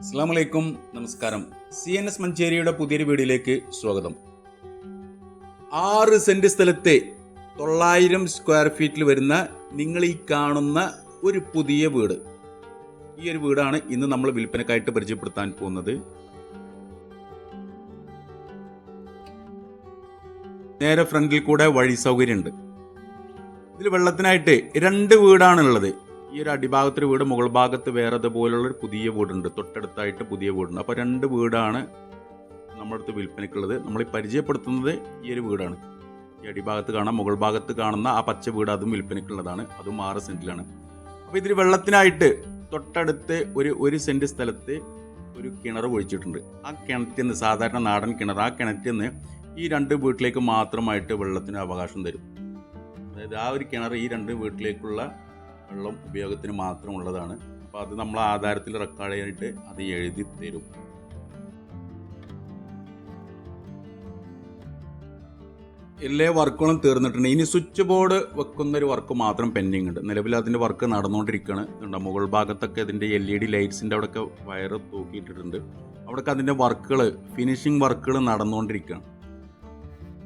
അസ്സാം വലൈക്കും നമസ്കാരം. സി എൻ എസ് മഞ്ചേരിയുടെ പുതിയൊരു വീഡിയോയിലേക്ക് സ്വാഗതം. ആറ് സെന്റ് സ്ഥലത്തെ തൊള്ളായിരം സ്ക്വയർ ഫീറ്റിൽ വരുന്ന നിങ്ങൾ ഈ കാണുന്ന ഒരു പുതിയ വീട്. ഈ ഒരു വീടാണ് ഇന്ന് നമ്മൾ വിൽപ്പനക്കായിട്ട് പരിചയപ്പെടുത്താൻ പോകുന്നത്. നേരെ ഫ്രണ്ടിൽ കൂടെ വഴി സൗകര്യമുണ്ട്. ഇതിൽ വെള്ളത്തിനായിട്ട് രണ്ട് വീടാണുള്ളത് ഈ ഒരു അടിഭാഗത്തൊരു വീട് മുകൾ ഭാഗത്ത് വേറെ അതുപോലുള്ള ഒരു പുതിയ വീടുണ്ട്. തൊട്ടടുത്തായിട്ട് പുതിയ വീടുണ്ട്. അപ്പോൾ രണ്ട് വീടാണ് നമ്മുടെ അടുത്ത് വിൽപ്പനയ്ക്കുള്ളത്. നമ്മൾ ഈ പരിചയപ്പെടുത്തുന്നത് ഈ ഒരു വീടാണ്. ഈ അടിഭാഗത്ത് കാണാം മുകൾ ഭാഗത്ത് കാണുന്ന ആ പച്ച വീട് അതും വിൽപ്പനയ്ക്കുള്ളതാണ്. അതും ആറ് സെന്റിലാണ് അപ്പോൾ ഇതിൽ വെള്ളത്തിനായിട്ട് തൊട്ടടുത്ത് ഒരു ഒരു സെന്റ് സ്ഥലത്ത് ഒരു കിണർ കുഴിച്ചിട്ടുണ്ട് ആ കിണറ്റിൽ നിന്ന് സാധാരണ നാടൻ കിണർ ആ കിണറ്റിൽ നിന്ന് ഈ രണ്ട് വീട്ടിലേക്ക് മാത്രമായിട്ട് വെള്ളത്തിന് അവകാശം തരും. അതായത് ആ ഒരു കിണർ ഈ രണ്ട് വീട്ടിലേക്കുള്ള വെള്ളം ഉപയോഗത്തിന് മാത്രമുള്ളതാണ്. അപ്പോൾ അത് നമ്മൾ ആധാരത്തിൽ റെക്കോർഡ് ചെയ്തിട്ട് അത് എഴുതി തരും. എല്ലാ വർക്കുകളും തീർന്നിട്ടുണ്ട്. ഇനി സ്വിച്ച് ബോർഡ് വെക്കുന്ന ഒരു വർക്ക് മാത്രം പെൻഡിങ് ഉണ്ട്. നിലവിൽ അതിന്റെ വർക്ക് നടന്നുകൊണ്ടിരിക്കുകയാണ്. ഉണ്ട് മുകൾ ഭാഗത്തൊക്കെ ഇതിന്റെ എൽ ഇ ഡി ലൈറ്റ്സിന്റെ അവിടെയൊക്കെ വയറ് തൂക്കിയിട്ടിട്ടുണ്ട്. അവിടെയൊക്കെ അതിന്റെ വർക്കുകൾ ഫിനിഷിംഗ് വർക്കുകൾ നടന്നുകൊണ്ടിരിക്കുകയാണ്.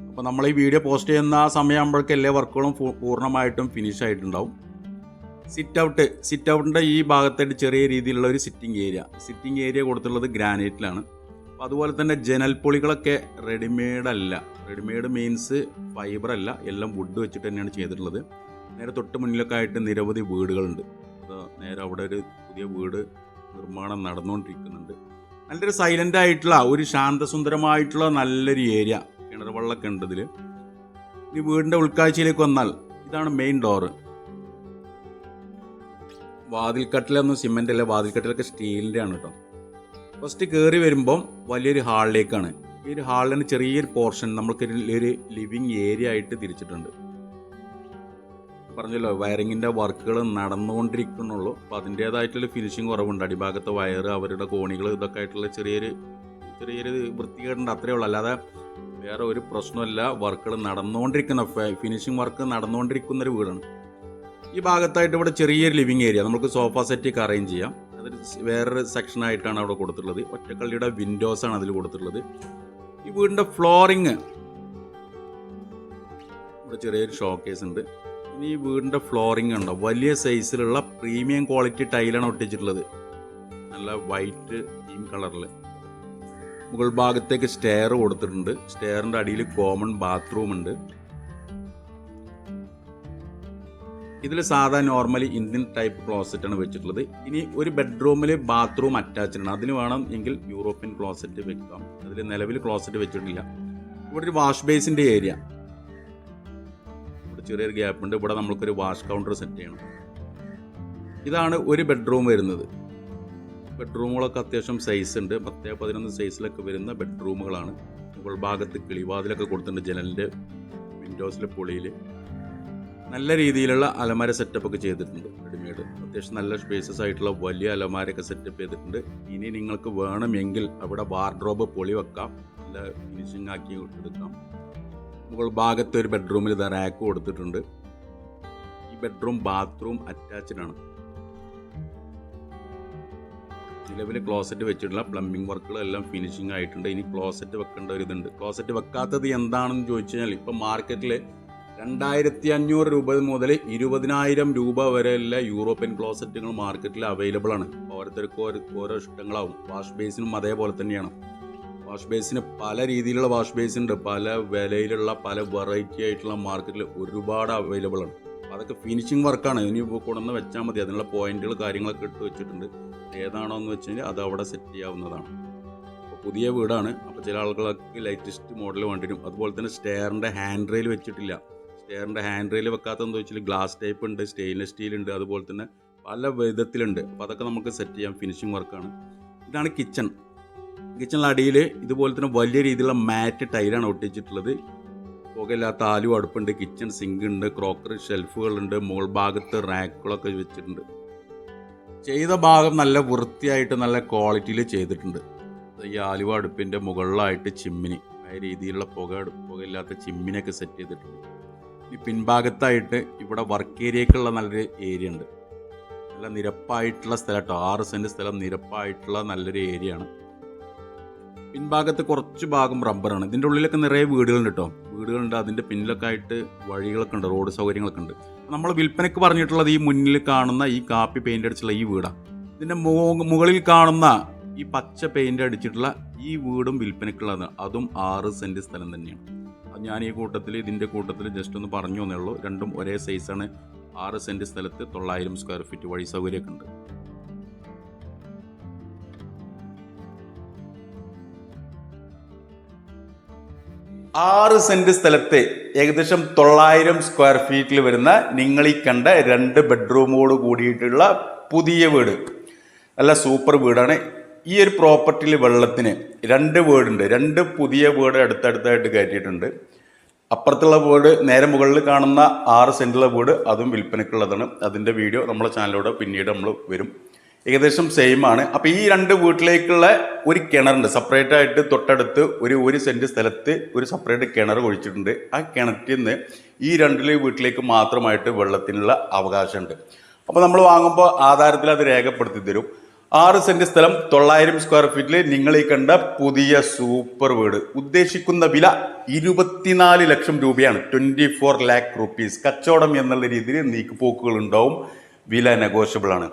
അപ്പോൾ നമ്മൾ ഈ വീഡിയോ പോസ്റ്റ് ചെയ്യുന്ന ആ സമയമാകുമ്പോഴേക്കും എല്ലാ വർക്കുകളും പൂർണമായിട്ടും ഫിനിഷ് ആയിട്ടുണ്ടാവും. സിറ്റ് ഔട്ട് സിറ്റ് ഔട്ടിന്റെ ഈ ഭാഗത്തായിട്ട് ചെറിയ രീതിയിലുള്ള ഒരു സിറ്റിംഗ് ഏരിയ സിറ്റിംഗ് ഏരിയ കൊടുത്തുള്ളത് ഗ്രാനൈറ്റിലാണ് അപ്പോൾ അതുപോലെ തന്നെ ജനൽപ്പൊളികളൊക്കെ റെഡിമെയ്ഡ് അല്ല. റെഡിമെയ്ഡ് മീൻസ് ഫൈബർ അല്ല. എല്ലാം വുഡ് വെച്ചിട്ട് തന്നെയാണ് ചെയ്തിട്ടുള്ളത്. നേരെ തൊട്ട് മുന്നിലൊക്കെ ആയിട്ട് നിരവധി വീടുകളുണ്ട്. അപ്പോൾ നേരെ അവിടെ ഒരു പുതിയ വീട് നിർമ്മാണം നടന്നുകൊണ്ടിരിക്കുന്നുണ്ട് നല്ലൊരു സൈലന്റ് ആയിട്ടുള്ള ഒരു ശാന്തസുന്ദരമായിട്ടുള്ള നല്ലൊരു ഏരിയ കിണർ വെള്ളമൊക്കെ ഉണ്ട് ഇതിൽ ഈ വീടിന്റെ ഉൾക്കാഴ്ചയിലേക്ക് വന്നാൽ ഇതാണ് മെയിൻ ഡോറ് വാതിൽക്കട്ടിലൊന്നും സിമെന്റ് അല്ല വാതിൽക്കട്ടിലൊക്കെ സ്റ്റീലിന്റെ ആണ് കേട്ടോ ഫസ്റ്റ് കയറി വരുമ്പം വലിയൊരു ഹാളിലേക്കാണ്. ഈ ഒരു ഹാളിന് ചെറിയൊരു പോർഷൻ നമ്മൾക്ക് ഒരു ലിവിങ് ഏരിയ ആയിട്ട് തിരിച്ചിട്ടുണ്ട്. പറഞ്ഞല്ലോ വയറിങ്ങിന്റെ വർക്കുകൾ നടന്നുകൊണ്ടിരിക്കുന്നുള്ളൂ. അപ്പോൾ അതിന്റേതായിട്ടുള്ള ഫിനിഷിങ് കുറവുണ്ട്. അടിഭാഗത്തെ വയറ് അവരുടെ കോണികൾ ഇതൊക്കെ ആയിട്ടുള്ള ചെറിയൊരു ചെറിയൊരു വൃത്തികേടുണ്ട് അത്രയേ ഉള്ളൂ. അല്ലാതെ വേറെ ഒരു പ്രശ്നമല്ല വർക്കുകൾ നടന്നുകൊണ്ടിരിക്കുന്ന ഫിനിഷിംഗ് വർക്ക് നടന്നുകൊണ്ടിരിക്കുന്ന ഒരു വീടാണ്. ഈ ഭാഗത്തായിട്ട് ഇവിടെ ചെറിയൊരു ലിവിങ് ഏരിയ നമുക്ക് സോഫ സെറ്റൊക്കെ അറേഞ്ച് ചെയ്യാം. അതൊരു വേറൊരു സെക്ഷനായിട്ടാണ് അവിടെ കൊടുത്തിട്ടുള്ളത്. ഒറ്റക്കള്ളിയുടെ ആണ് അതിൽ കൊടുത്തിട്ടുള്ളത്. ഈ വീടിന്റെ ഫ്ലോറിങ് ഇവിടെ ചെറിയൊരു ഷോക്കേസ് ഉണ്ട്. ഇനി ഈ വീടിന്റെ ഫ്ലോറിങ് ഉണ്ടോ? വലിയ സൈസിലുള്ള പ്രീമിയം ക്വാളിറ്റി ടൈലാണ് ഒട്ടിച്ചിട്ടുള്ളത്. നല്ല വൈറ്റ് തീം കളറിൽ മുകൾ ഭാഗത്തേക്ക് സ്റ്റെയർ കൊടുത്തിട്ടുണ്ട്. സ്റ്റെയറിന്റെ അടിയിൽ കോമൺ ബാത്റൂം ഉണ്ട്. ഇതിൽ സാധാ നോർമലി ഇന്ത്യൻ ടൈപ്പ് ക്ലോസറ്റ് ആണ് വെച്ചിട്ടുള്ളത്. ഇനി ഒരു ബെഡ്റൂമിൽ ബാത്റൂം അറ്റാച്ച്ഡ് ആണ്. അതിന് വേണം എങ്കിൽ യൂറോപ്യൻ ക്ലോസറ്റ് വെക്കാം. അതിൽ നിലവിൽ ക്ലോസറ്റ് വെച്ചിട്ടില്ല. ഇവിടെ ഒരു വാഷ് ബേസിന്റെ ഏരിയ ഇവിടെ ചെറിയൊരു ഗ്യാപ്പ് ഉണ്ട്. ഇവിടെ നമുക്കൊരു വാഷ് കൗണ്ടർ സെറ്റ് ചെയ്യണം. ഇതാണ് ഒരു ബെഡ്റൂം വരുന്നത്. ബെഡ്റൂമുകളൊക്കെ അത്യാവശ്യം സൈസ് ഉണ്ട്. പത്ത് പതിനൊന്ന് സൈസിലൊക്കെ വരുന്ന ബെഡ്റൂമുകളാണ് മുകൾ ഭാഗത്ത് കിളിവാതിലൊക്കെ കൊടുത്തിട്ടുണ്ട് ജനലിന്റെ വിൻഡോസിലെ പൊളിയിൽ നല്ല രീതിയിലുള്ള അലമാര സെറ്റപ്പ് ഒക്കെ ചെയ്തിട്ടുണ്ട്. റെഡിമെയ്ഡ്. അത്യാവശ്യം നല്ല സ്പേസസ് ആയിട്ടുള്ള വലിയ അലമാരയൊക്കെ സെറ്റപ്പ് ചെയ്തിട്ടുണ്ട്. ഇനി നിങ്ങൾക്ക് വേണമെങ്കിൽ അവിടെ വാർഡ്രോബ് പൊളി വെക്കാം. നല്ല ഫിനിഷിംഗ് ആക്കി എടുക്കാം. മുകൾ ഭാഗത്ത് ഒരു ബെഡ്റൂമിൽ ഇത് റാക്ക് കൊടുത്തിട്ടുണ്ട്. ഈ ബെഡ്റൂം ബാത്റൂം അറ്റാച്ച്ഡ് ആണ്. നിലവിൽ ക്ലോസറ്റ് വെച്ചിട്ടുള്ള പ്ലംബിംഗ് വർക്കുകളെല്ലാം ഫിനിഷിംഗ് ആയിട്ടുണ്ട്. ഇനി ക്ലോസറ്റ് വെക്കേണ്ട ഒരു ഇതുണ്ട്. ക്ലോസറ്റ് വെക്കാത്തത് എന്താണെന്ന് ചോദിച്ചു കഴിഞ്ഞാൽ ഇപ്പം മാർക്കറ്റിൽ രണ്ടായിരത്തി അഞ്ഞൂറ് രൂപ മുതൽ ഇരുപതിനായിരം രൂപ വരെയുള്ള യൂറോപ്യൻ ക്ലോസറ്റുകൾ മാർക്കറ്റിൽ അവൈലബിൾ ആണ്. ഓരോരുത്തർക്ക് ഓരോ ഓരോ ഇഷ്ടങ്ങളാവും. വാഷ് ബേസിനും അതേപോലെ തന്നെയാണ്. വാഷ് ബേസിന് പല രീതിയിലുള്ള വാഷ് ബേസ് ഉണ്ട്. പല വിലയിലുള്ള പല വെറൈറ്റി ആയിട്ടുള്ള മാർക്കറ്റിൽ ഒരുപാട് അവൈലബിൾ ആണ്. അതൊക്കെ ഫിനിഷിംഗ് വർക്കാണ് ഇനി കൊണ്ടുവന്ന് വെച്ചാൽ മതി. അതിനുള്ള പോയിന്റുകൾ കാര്യങ്ങളൊക്കെ ഇട്ട് വെച്ചിട്ടുണ്ട്. ഏതാണോ എന്ന് വെച്ച് കഴിഞ്ഞാൽ അത് അവിടെ സെറ്റ് ചെയ്യാവുന്നതാണ്. പുതിയ വീടാണ്. അപ്പോൾ ചില ആളുകൾക്ക് ലേറ്റസ്റ്റ് മോഡൽ വേണ്ടിവരും അതുപോലെ തന്നെ സ്റ്റെയറിന്റെ ഹാൻഡ് റെയിൽ വെച്ചിട്ടില്ല. സ്റ്റെയറിന്റെ ഹാൻഡ് റെയിൽ വെക്കാത്തതെന്ന് വെച്ചാൽ ഗ്ലാസ് ടൈപ്പ് ഉണ്ട് സ്റ്റെയിൻലെസ് സ്റ്റീൽ ഉണ്ട് അതുപോലെ തന്നെ പല വിധത്തിലുണ്ട്. അപ്പോൾ അതൊക്കെ നമുക്ക് സെറ്റ് ചെയ്യാം ഫിനിഷിംഗ് വർക്കാണ് ഇതാണ് കിച്ചൺ കിച്ചണിൽ അടിയിൽ ഇതുപോലെ തന്നെ വലിയ രീതിയിലുള്ള മാറ്റ് ടൈലാണ് ഒട്ടിച്ചിട്ടുള്ളത്. പുകയില്ലാത്ത ആലു അടുപ്പുണ്ട് കിച്ചൺ സിങ്ക് ഉണ്ട് ക്രോക്കറി ഷെൽഫുകളുണ്ട് മുകൾ ഭാഗത്ത് റാക്കുകളൊക്കെ വെച്ചിട്ടുണ്ട്. ചെയ്ത ഭാഗം നല്ല വൃത്തിയായിട്ട് നല്ല ക്വാളിറ്റിയിൽ ചെയ്തിട്ടുണ്ട്. ഈ ആലുവ അടുപ്പിന്റെ മുകളിലായിട്ട് ചിമ്മിനി ആ രീതിയിലുള്ള പുക പുകയില്ലാത്ത ചിമ്മിനൊക്കെ സെറ്റ് ചെയ്തിട്ടുണ്ട്. ഈ പിൻഭാഗത്തായിട്ട് ഇവിടെ വർക്ക് ഏരിയക്കുള്ള നല്ലൊരു ഏരിയ ഉണ്ട്. നല്ല നിരപ്പായിട്ടുള്ള സ്ഥലം കേട്ടോ ആറ് സെന്റ് സ്ഥലം നിരപ്പായിട്ടുള്ള നല്ലൊരു ഏരിയ ആണ്. പിൻഭാഗത്ത് കുറച്ച് ഭാഗം റബ്ബറാണ് ഇതിന്റെ ഉള്ളിലൊക്കെ നിറയെ വീടുകളുണ്ട് കേട്ടോ വീടുകളുണ്ട് അതിന്റെ പിന്നിലൊക്കെ ആയിട്ട് വഴികളൊക്കെ ഉണ്ട് റോഡ് സൗകര്യങ്ങളൊക്കെ ഉണ്ട്. നമ്മൾ വിൽപ്പനയ്ക്ക് പറഞ്ഞിട്ടുള്ളത് ഈ മുന്നിൽ കാണുന്ന ഈ കാപ്പി പെയിന്റ് അടിച്ചുള്ള ഈ വീടാണ് ഇതിന്റെ മുകളിൽ കാണുന്ന ഈ പച്ച പെയിന്റ് അടിച്ചിട്ടുള്ള ഈ വീടും വിൽപ്പനയ്ക്കുള്ളതാണ്. അതും ആറ് സെന്റ് സ്ഥലം തന്നെയാണ്. ഞാൻ ഈ കൂട്ടത്തിൽ ഇതിന്റെ കൂട്ടത്തിൽ ജസ്റ്റ് ഒന്ന് പറഞ്ഞു എന്നേ ഉള്ളൂ. രണ്ടും ഒരേ സൈസാണ് ആറ് സെന്റ് സ്ഥലത്ത് തൊള്ളായിരം സ്ക്വയർ ഫീറ്റ് വഴി സൗകര്യമൊക്കെ ഉണ്ട്. ആറ് സെന്റ് സ്ഥലത്തെ ഏകദേശം തൊള്ളായിരം സ്ക്വയർ ഫീറ്റിൽ വരുന്ന നിങ്ങൾ ഈ കണ്ട രണ്ട് ബെഡ്റൂമോട് കൂടിയിട്ടുള്ള പുതിയ വീട്. നല്ല സൂപ്പർ വീടാണ്. ഈ ഒരു പ്രോപ്പർട്ടിയിൽ വെള്ളത്തിന് രണ്ട് വീടുണ്ട്. രണ്ട് പുതിയ വീട് അടുത്തടുത്തായിട്ട് കയറ്റിയിട്ടുണ്ട്. അപ്പുറത്തുള്ള വീട് നേരെ മുകളിൽ കാണുന്ന ആറ് സെന്റുള്ള വീട് അതും വിൽപ്പനയ്ക്കുള്ളതാണ്. അതിന്റെ വീഡിയോ നമ്മളെ ചാനലിലൂടെ പിന്നീട് നമ്മൾ വരും. ഏകദേശം സെയിം ആണ്. അപ്പോൾ ഈ രണ്ട് വീട്ടിലേക്കുള്ള ഒരു കിണറുണ്ട്. സെപ്പറേറ്റ് ആയിട്ട് തൊട്ടടുത്ത് ഒരു ഒരു സെന്റ് സ്ഥലത്ത് ഒരു സെപ്പറേറ്റ് കിണർ ഒഴിച്ചിട്ടുണ്ട്. ആ കിണറ്റിൽ നിന്ന് ഈ രണ്ടിലെ വീട്ടിലേക്ക് മാത്രമായിട്ട് വെള്ളത്തിനുള്ള അവകാശമുണ്ട്. അപ്പോൾ നമ്മൾ വാങ്ങുമ്പോൾ ആധാരത്തിൽ അത് രേഖപ്പെടുത്തി തരും. ആറ് സെന്റ് സ്ഥലം തൊള്ളായിരം സ്ക്വയർ ഫീറ്റിൽ നിങ്ങൾ ഈ കണ്ട പുതിയ സൂപ്പർ വീട്. ഉദ്ദേശിക്കുന്ന വില ഇരുപത്തിനാല് ലക്ഷം രൂപയാണ്. ട്വന്റി ഫോർ ലാക്ക് റുപ്പീസ് കച്ചവടം എന്നുള്ള രീതിയിൽ നീക്കുപോക്കുകൾ ഉണ്ടാവും. വില നെഗോഷ്യബിൾ ആണ്.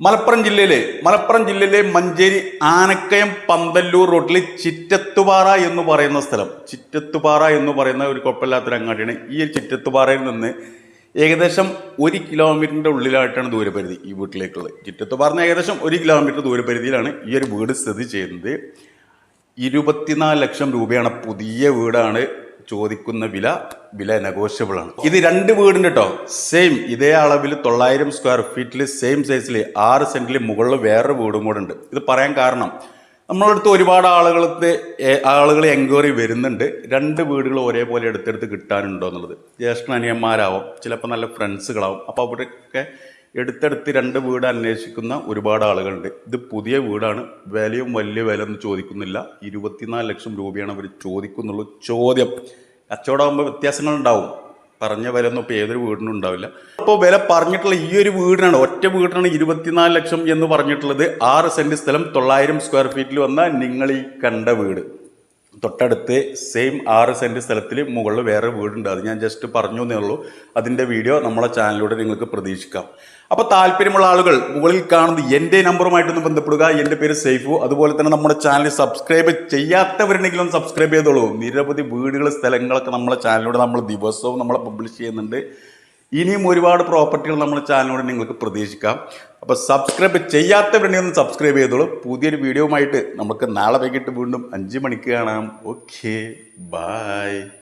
മലപ്പുറം ജില്ലയിലെ മലപ്പുറം ജില്ലയിലെ മഞ്ചേരി ആനക്കയം പന്തല്ലൂർ റോഡിൽ ചിറ്റത്തുപാറ എന്ന് പറയുന്ന സ്ഥലം. ചിറ്റത്തുപാറ എന്ന് പറയുന്ന ഒരു കുഴപ്പമില്ലാത്തൊരു അങ്ങാടിയാണ്. ഈ ചിറ്റത്തുപാറയിൽ നിന്ന് ഏകദേശം ഒരു കിലോമീറ്ററിന്റെ ഉള്ളിലായിട്ടാണ് ദൂരപരിധി ഈ വീട്ടിലേക്കുള്ളത്. ചുറ്റത്ത് പറഞ്ഞ ഏകദേശം ഒരു കിലോമീറ്റർ ദൂരപരിധിയിലാണ് ഈ ഒരു വീട് സ്ഥിതി ചെയ്യുന്നത്. ഇരുപത്തിനാല് ലക്ഷം രൂപയാണ് പുതിയ വീടാണ് ചോദിക്കുന്ന വില. വില നെഗോഷ്യബിൾ ആണ്. ഇത് രണ്ട് വീടിന്റെ കേട്ടോ സെയിം ഇതേ അളവിൽ തൊള്ളായിരം സ്ക്വയർ ഫീറ്റിൽ സെയിം സൈസിൽ ആറ് സെന്റിൽ മുകളിൽ വേറൊരു വീടും കൂടെ ഉണ്ട്. ഇത് പറയാൻ കാരണം നമ്മളടുത്ത് ഒരുപാട് ആളുകൾക്ക് ആളുകൾ എൻക്വയറി വരുന്നുണ്ട്. രണ്ട് വീടുകൾ ഒരേപോലെ എടുത്തെടുത്ത് കിട്ടാനുണ്ടോ എന്നുള്ളത്. ജ്യേഷ്ഠ അനിയന്മാരാവും ചിലപ്പോൾ നല്ല ഫ്രണ്ട്സുകളാവും. അപ്പോൾ അവിടെയൊക്കെ എടുത്തെടുത്ത് രണ്ട് വീട് അന്വേഷിക്കുന്ന ഒരുപാട് ആളുകളുണ്ട്. ഇത് പുതിയ വീടാണ്. വിലയും വലിയ വില ഒന്നും ചോദിക്കുന്നില്ല. ഇരുപത്തിനാല് ലക്ഷം രൂപയാണ് അവർ ചോദിക്കുന്നുള്ളൂ. ചോദ്യം. കച്ചവടമാകുമ്പോൾ വ്യത്യാസങ്ങൾ ഉണ്ടാവും പറഞ്ഞ വില ഒന്നും ഇപ്പോൾ ഏതൊരു വീടിനും ഉണ്ടാവില്ല. അപ്പോൾ വില പറഞ്ഞിട്ടുള്ള ഈ ഒരു വീടിനാണ് ഒറ്റ വീടിനാണ് ഇരുപത്തിനാല് ലക്ഷം എന്ന് പറഞ്ഞിട്ടുള്ളത്. ആറ് സെന്റ് സ്ഥലം തൊള്ളായിരം സ്ക്വയർ ഫീറ്റിൽ വന്ന നിങ്ങൾ ഈ കണ്ട വീട്. തൊട്ടടുത്ത് സെയിം ആറ് സെന്റ് സ്ഥലത്തിൽ മുകളിൽ വേറെ വീടുണ്ട്. അത് ഞാൻ ജസ്റ്റ് പറഞ്ഞു എന്നേ ഉള്ളൂ. അതിന്റെ വീഡിയോ നമ്മളെ ചാനലിലൂടെ നിങ്ങൾക്ക് പ്രതീക്ഷിക്കാം. അപ്പോൾ താല്പര്യമുള്ള ആളുകൾ മുകളിൽ കാണുന്ന എന്റെ നമ്പറുമായിട്ടൊന്ന് ബന്ധപ്പെടുക. എന്റെ പേര് സേഫു അതുപോലെ തന്നെ നമ്മുടെ ചാനൽ സബ്സ്ക്രൈബ് ചെയ്യാത്തവരുണ്ടെങ്കിലും സബ്സ്ക്രൈബ് ചെയ്തോളൂ. നിരവധി വീടുകൾ സ്ഥലങ്ങളൊക്കെ നമ്മളെ ചാനലിലൂടെ നമ്മൾ ദിവസവും നമ്മൾ പബ്ലിഷ് ചെയ്യുന്നുണ്ട്. ഇനിയും ഒരുപാട് പ്രോപ്പർട്ടികൾ നമ്മുടെ ചാനലിലൂടെ നിങ്ങൾക്ക് പ്രതീക്ഷിക്കാം. അപ്പോൾ സബ്സ്ക്രൈബ് ചെയ്യാത്തവരുണ്ടെങ്കിൽ ഒന്ന് സബ്സ്ക്രൈബ് ചെയ്തോളൂ. പുതിയൊരു വീഡിയോയുമായിട്ട് നമുക്ക് നാളെ വൈകിട്ട് വീണ്ടും അഞ്ച് മണിക്ക് കാണാം. Okay bye